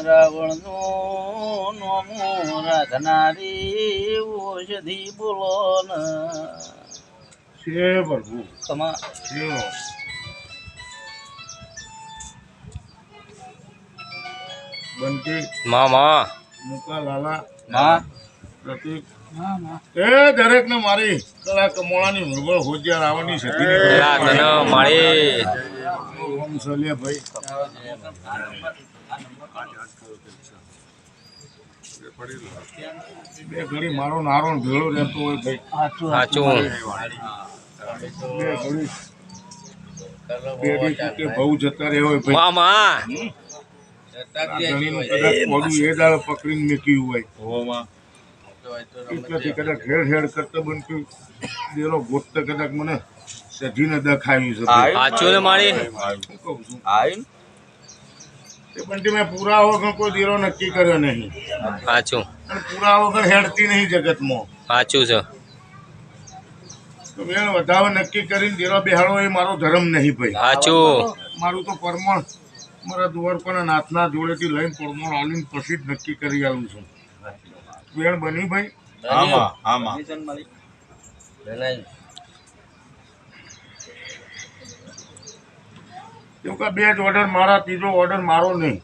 રાવણનું નોમું રાખનારી ઓષધિ બોલો ને છે પ્રભુ કમા છે બંટી મામા મુકા લાલા મા પ્રતિક એ દરેક ને મારી કલા કમોળાની મુરગળ હોજિયાર આવવાની છે ભાઈ બે ઘડી મારો નારો ભેળો રહેતો હોય ભાઈ. સાચું. સાચું. બે ઘડી પેઢી કે બહુ જતા રહ્યા હોય ભાઈ. મામા કદાચ પકડીને હોય. હેર હેડ કરતા બનતું દેલો ગોતતા કદાચ મને સજીને દખાવ્યું છે સાચું ને મારી? હું એ મેં પૂરા વગર કોઈ દીરો નક્કી કર્યો નહીં. સાચું અને પૂરા વગર હેડતી નહીં જગતમાં. સાચું છે. તો વેણ વધાવે નક્કી કરીને દીરો બેહાડો એ મારો ધર્મ નહીં ભાઈ. સાચું મારું તો પરમણ મારા દ્વારકાના નાથના જોડેથી લઈને પરમણ આવીને પછી જ નક્કી કરી આવું છું. વેણ બની ભાઈ? આમાં આમાં. એવું કે બે જ ઓર્ડર મારા ત્રીજો ઓર્ડર મારો નહીં.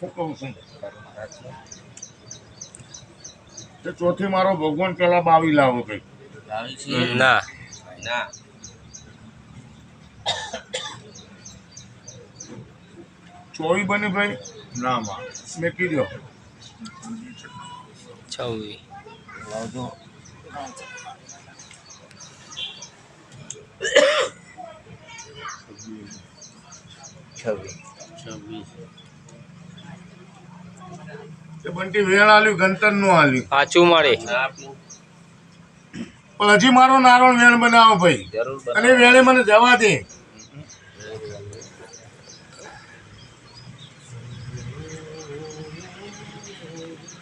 હું કહું છું. તે ચોથી મારો ભગવાન પેલા બાવી લાવો ભાઈ ના. ના. ચોવી બની ભાઈ? ના માં. મેં કીધો છવ્વી. બંટી વેળ આલ્યું ગંતરનું આલ્યું. સાચું મારી. પણ હજી મારો નારોળ વેણ બનાવો ભાઈ. અને વેણે વેળે મને જવા દે.